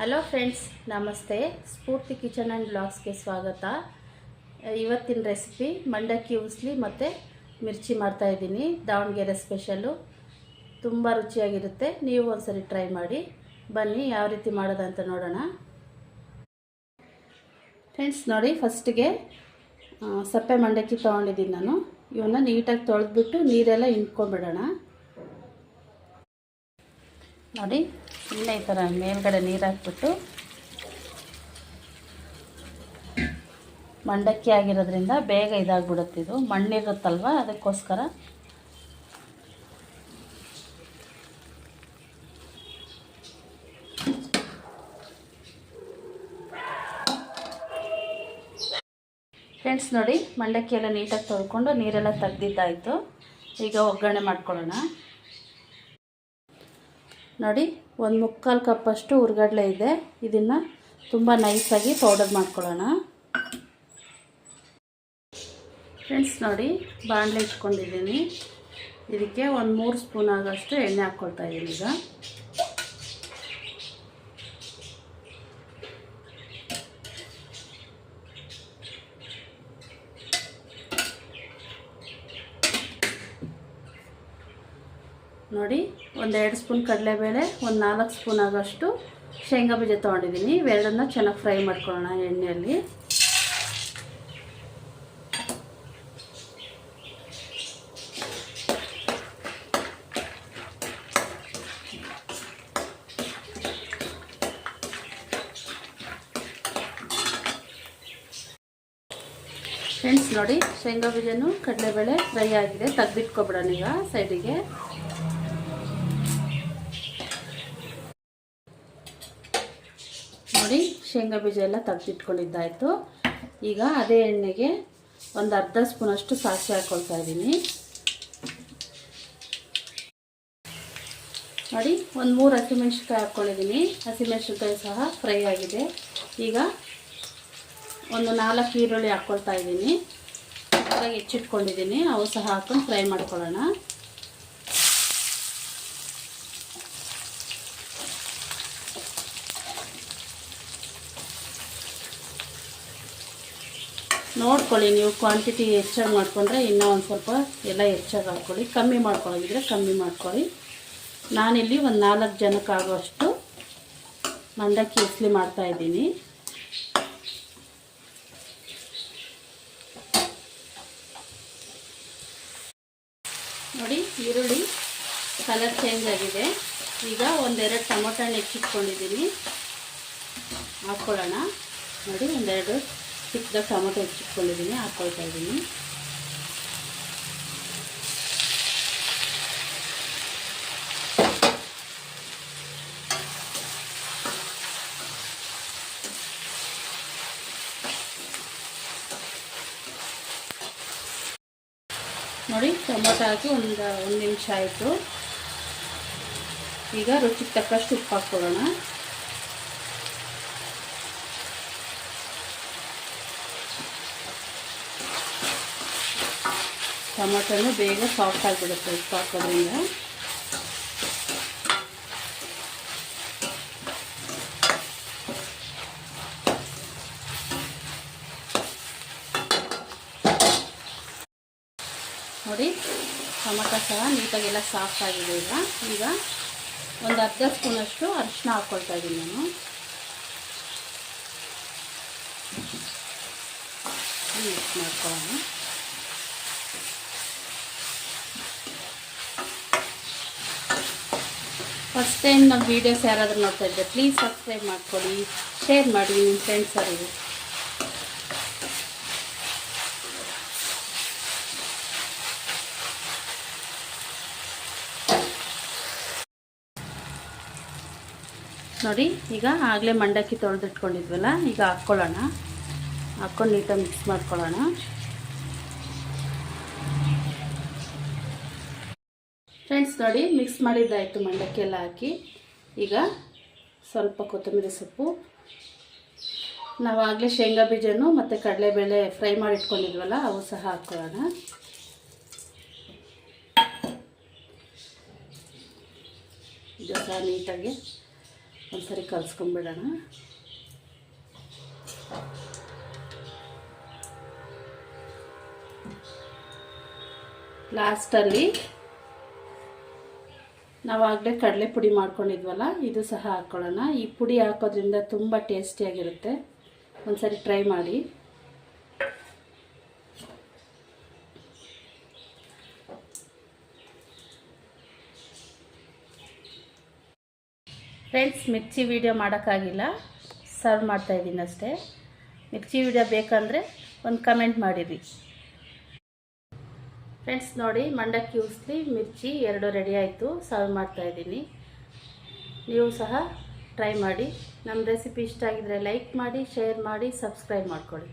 Hello friends ನಮಸ್ತೆ. ಸ್ಫೂರ್ತಿ kitchen and ಬ್ಲಾಗ್ಸ್ಗೆ ಸ್ವಾಗತ. ಇವತ್ತಿನ ರೆಸಿಪಿ ಮಂಡಕ್ಕಿ ಉಸ್ಲಿ ಮತ್ತು ಮಿರ್ಚಿ ಮಾಡ್ತಾಯಿದ್ದೀನಿ ದಾವಣಗೆರೆ ಸ್ಪೆಷಲು ತುಂಬ ರುಚಿಯಾಗಿರುತ್ತೆ. ನೀವು ಒಂದ್ಸರಿ ಟ್ರೈ ಮಾಡಿ. ಬನ್ನಿ, ಯಾವ ರೀತಿ ಮಾಡೋದಂತ ನೋಡೋಣ. ಫ್ರೆಂಡ್ಸ್ ನೋಡಿ ಫಸ್ಟಿಗೆ ಸಪ್ಪೆ ಮಂಡಕ್ಕಿ ತೊಗೊಂಡಿದ್ದೀನಿ ನಾನು. ಇವನ್ನ ನೀಟಾಗಿ ತೊಳೆದ್ಬಿಟ್ಟು ನೀರೆಲ್ಲ ಇಂಟ್ಕೊಂಡ್ಬಿಡೋಣ ನೋಡಿ ಇಲ್ಲೇ ಈ ಥರ ಮೇಲ್ಗಡೆ ನೀರು ಹಾಕ್ಬಿಟ್ಟು ಮಂಡಕ್ಕಿ ಆಗಿರೋದ್ರಿಂದ ಬೇಗ ಇದಾಗ್ಬಿಡುತ್ತೆ ಇದು. ಮಣ್ಣಿರುತ್ತಲ್ವ? ಅದಕ್ಕೋಸ್ಕರ. ಫ್ರೆಂಡ್ಸ್ ನೋಡಿ ಮಂಡಕ್ಕಿ ಎಲ್ಲ ನೀಟಾಗಿ ತೊಳ್ಕೊಂಡು ನೀರೆಲ್ಲ ತೆಗ್ದಿದ್ದಾಯಿತು. ಈಗ ಒಗ್ಗರಣೆ ಮಾಡ್ಕೊಳ್ಳೋಣ. ನೋಡಿ, ಒಂದು ಮುಕ್ಕಾಲು ಕಪ್ಪಷ್ಟು ಹುರ್ಗಡ್ಲೆ ಇದೆ. ಇದನ್ನು ತುಂಬ ನೈಸಾಗಿ ಪೌಡರ್ ಮಾಡ್ಕೊಳ್ಳೋಣ. ಫ್ರೆಂಡ್ಸ್ ನೋಡಿ, ಬಾಣಲೆ ಇಟ್ಕೊಂಡಿದ್ದೀನಿ. ಇದಕ್ಕೆ ಒಂದು ಮೂರು ಸ್ಪೂನ್ ಆಗೋಷ್ಟು ಎಣ್ಣೆ ಹಾಕ್ಕೊಳ್ತಾ ಇದ್ದೀನಿ ಈಗ. ನೋಡಿ, ಒಂದೆರಡು ಸ್ಪೂನ್ ಕಡಲೆಬೇಳೆ, ಒಂದು ನಾಲ್ಕು ಸ್ಪೂನ್ ಆಗೋಷ್ಟು ಶೇಂಗಾ ಬೀಜ ತೊಗೊಂಡಿದ್ದೀನಿ. ಇವೆರಡನ್ನ ಚೆನ್ನಾಗಿ ಫ್ರೈ ಮಾಡ್ಕೊಳ್ಳೋಣ ಎಣ್ಣೆಯಲ್ಲಿ. ಫ್ರೆಂಡ್ಸ್ ನೋಡಿ, ಶೇಂಗಾ ಬೀಜನೂ ಕಡಲೆಬೇಳೆ ಫ್ರೈ ಆಗಿದೆ. ತೆಗ್ದಿಟ್ಕೊಬಿಡೋಣ ಈಗ ಸೈಡಿಗೆ. ನೋಡಿ ಶೇಂಗಾ ಬೀಜ ಎಲ್ಲ ತೆಗೆದಿಟ್ಕೊಂಡಿದ್ದಾಯಿತು. ಈಗ ಅದೇ ಎಣ್ಣೆಗೆ ಒಂದು ಅರ್ಧ ಸ್ಪೂನಷ್ಟು ಸಾಸಿವೆ ಹಾಕ್ಕೊಳ್ತಾ ಇದ್ದೀನಿ. ನೋಡಿ, ಒಂದು ಮೂರು ಹಸಿಮೆಣ್ಸಿನ್ಕಾಯಿ ಹಾಕ್ಕೊಂಡಿದ್ದೀನಿ ಹಸಿಮೆಣ್ಸಿನ್ಕಾಯಿ ಸಹ ಫ್ರೈ ಆಗಿದೆ. ಈಗ ಒಂದು ನಾಲ್ಕು ಈರುಳ್ಳಿ ಹಾಕ್ಕೊಳ್ತಾ ಇದ್ದೀನಿ. ಹೆಚ್ಚಿಟ್ಕೊಂಡಿದ್ದೀನಿ. ಅವು ಸಹ ಹಾಕೊಂಡು ಫ್ರೈ ಮಾಡ್ಕೊಳ್ಳೋಣ. ನೋಡ್ಕೊಳ್ಳಿ, ನೀವು ಕ್ವಾಂಟಿಟಿ ಹೆಚ್ಚಾಗಿ ಮಾಡಿಕೊಂಡ್ರೆ ಇನ್ನೂ ಒಂದು ಸ್ವಲ್ಪ ಎಲ್ಲ ಹೆಚ್ಚಾಗಿ ಹಾಕ್ಕೊಳ್ಳಿ ಕಮ್ಮಿ ಮಾಡ್ಕೊಳ್ಳೋದಿದ್ರೆ ಕಮ್ಮಿ ಮಾಡ್ಕೊಳ್ಳಿ. ನಾನಿಲ್ಲಿ ಒಂದು ನಾಲ್ಕು ಜನಕ್ಕಾಗುವಷ್ಟು ಮಂಡಕ್ಕಿ ಇಸ್ಲಿ ಮಾಡ್ತಾಯಿದ್ದೀನಿ ನೋಡಿ, ಈರುಳ್ಳಿ ಕಲರ್ ಚೇಂಜ್ ಆಗಿದೆ. ಈಗ ಒಂದೆರಡು ಟೊಮೊಟೊ ಹಣ್ಣು ಹೆಚ್ಚಿಟ್ಕೊಂಡಿದ್ದೀನಿ. ಹಾಕ್ಕೊಳ್ಳೋಣ ನೋಡಿ, ಒಂದೆರಡು ಚಿಕ್ಕದಾಗ ಟೊಮೊಟೊ ಹೆಚ್ಚಿಟ್ಕೊಂಡಿದ್ದೀನಿ ಹಾಕ್ಕೊಳ್ತಾ ಇದ್ದೀನಿ. ನೋಡಿ, ಟೊಮೊಟೊ ಹಾಕಿ ಒಂದು ಒಂದು ನಿಮಿಷ ಆಯಿತು. ಈಗ ರುಚಿಗೆ ತಕ್ಕಷ್ಟು ಉಪ್ಪು ಹಾಕ್ಕೊಳ್ಳೋಣ. ಟೊಮೊಟೊನು ಬೇಗ ಸಾಫ್ಟ್ ಆಗಿಬಿಡುತ್ತೆ ಉಪ್ಪು ಹಾಕೋದ್ರಿಂದ ನೋಡಿ, ಟೊಮೊಟೊ ಸಹ ನೀಟಾಗೆಲ್ಲ ಸಾಫ್ಟ್ ಆಗಿದೆ ಈಗ. ಈಗ ಒಂದು ಅರ್ಧ ಸ್ಪೂನಷ್ಟು ಅರಿಶಿನ ಹಾಕ್ಕೊಳ್ತಾ ಇದ್ದೀನಿ ನಾನು. ಮಿಕ್ಸ್ ಮಾಡ್ಕೊಳ್ಳೋಣ. ಫಸ್ಟ್ ಟೈಮ್ ನಮ್ಮ ವೀಡಿಯೋಸ್ ಯಾರಾದರೂ ನೋಡ್ತಾ ಇದ್ದೆ ಪ್ಲೀಸ್ ಸಬ್ಸ್ಕ್ರೈಬ್ ಮಾಡ್ಕೊಳ್ಳಿ ಶೇರ್ ಮಾಡಿ ನಿಮ್ಮ ಫ್ರೆಂಡ್ಸ್ ಅವರಿಗೆ. ನೋಡಿ, ಈಗ ಆಗಲೇ ಮಂಡಕ್ಕಿ ತೊಳೆದಿಟ್ಕೊಂಡಿದ್ವಲ್ಲ, ಈಗ ಹಾಕ್ಕೊಳ್ಳೋಣ. ಹಾಕ್ಕೊಂಡು ನೀಟಾಗಿ ಮಿಕ್ಸ್ ಮಾಡ್ಕೊಳ್ಳೋಣ. ಫ್ರೆಂಡ್ಸ್ ನೋಡಿ ಮಿಕ್ಸ್ ಮಾಡಿದ್ದಾಯಿತು ಮಂಡಕ್ಕಿ ಎಲ್ಲ ಹಾಕಿ. ಈಗ ಸ್ವಲ್ಪ ಕೊತ್ತಂಬರಿ ಸೊಪ್ಪು. ನಾವು ಆಗಲೇ ಶೇಂಗಾ ಬೀಜನೂ ಮತ್ತು ಕಡಲೆಬೇಳೆ ಫ್ರೈ ಮಾಡಿ ಇಟ್ಕೊಂಡಿದ್ವಲ್ಲ ಅವು ಸಹ ಹಾಕ್ಕೊಳ್ಳೋಣ. ಇದು ಸಹ ನೀಟಾಗಿ ಒಂದ್ಸರಿ ಕಲಿಸ್ಕೊಂಬಿಡೋಣ. ಲಾಸ್ಟಲ್ಲಿ ನಾವು ಕಡಲೆ ಪುಡಿ ಮಾಡ್ಕೊಂಡಿದ್ವಲ್ಲ, ಇದು ಸಹ ಹಾಕ್ಕೊಳ್ಳೋಣ ಈ ಪುಡಿ ಹಾಕೋದ್ರಿಂದ ತುಂಬ ಟೇಸ್ಟಿಯಾಗಿರುತ್ತೆ. ಒಂದ್ಸರಿ ಟ್ರೈ ಮಾಡಿ. ಫ್ರೆಂಡ್ಸ್ ಮಿರ್ಚಿ ವೀಡಿಯೋ ಮಾಡೋಕ್ಕಾಗಿಲ್ಲ. ಸರ್ವ್ ಮಾಡ್ತಾಯಿದ್ದೀನಿ ಅಷ್ಟೇ. ಮಿರ್ಚಿ ವೀಡಿಯೋ ಬೇಕಂದರೆ ಒಂದು ಕಮೆಂಟ್ ಮಾಡಿರಿ. ಫ್ರೆಂಡ್ಸ್, ನೋಡಿ ಮಂಡಕ್ಕಿ ಉಸ್ಲಿ, ಮಿರ್ಚಿ ಎರಡು ರೆಡಿ ಆಯಿತು. ಸರ್ವ್ ಮಾಡ್ತಾಯಿದ್ದೀನಿ ನೀವು ಸಹ ಟ್ರೈ ಮಾಡಿ. ನಮ್ಮ ರೆಸಿಪಿ ಇಷ್ಟ ಆಗಿದರೆ ಲೈಕ್ ಮಾಡಿ ಶೇರ್ ಮಾಡಿ ಸಬ್ಸ್ಕ್ರೈಬ್ ಮಾಡ್ಕೊಳ್ಳಿ.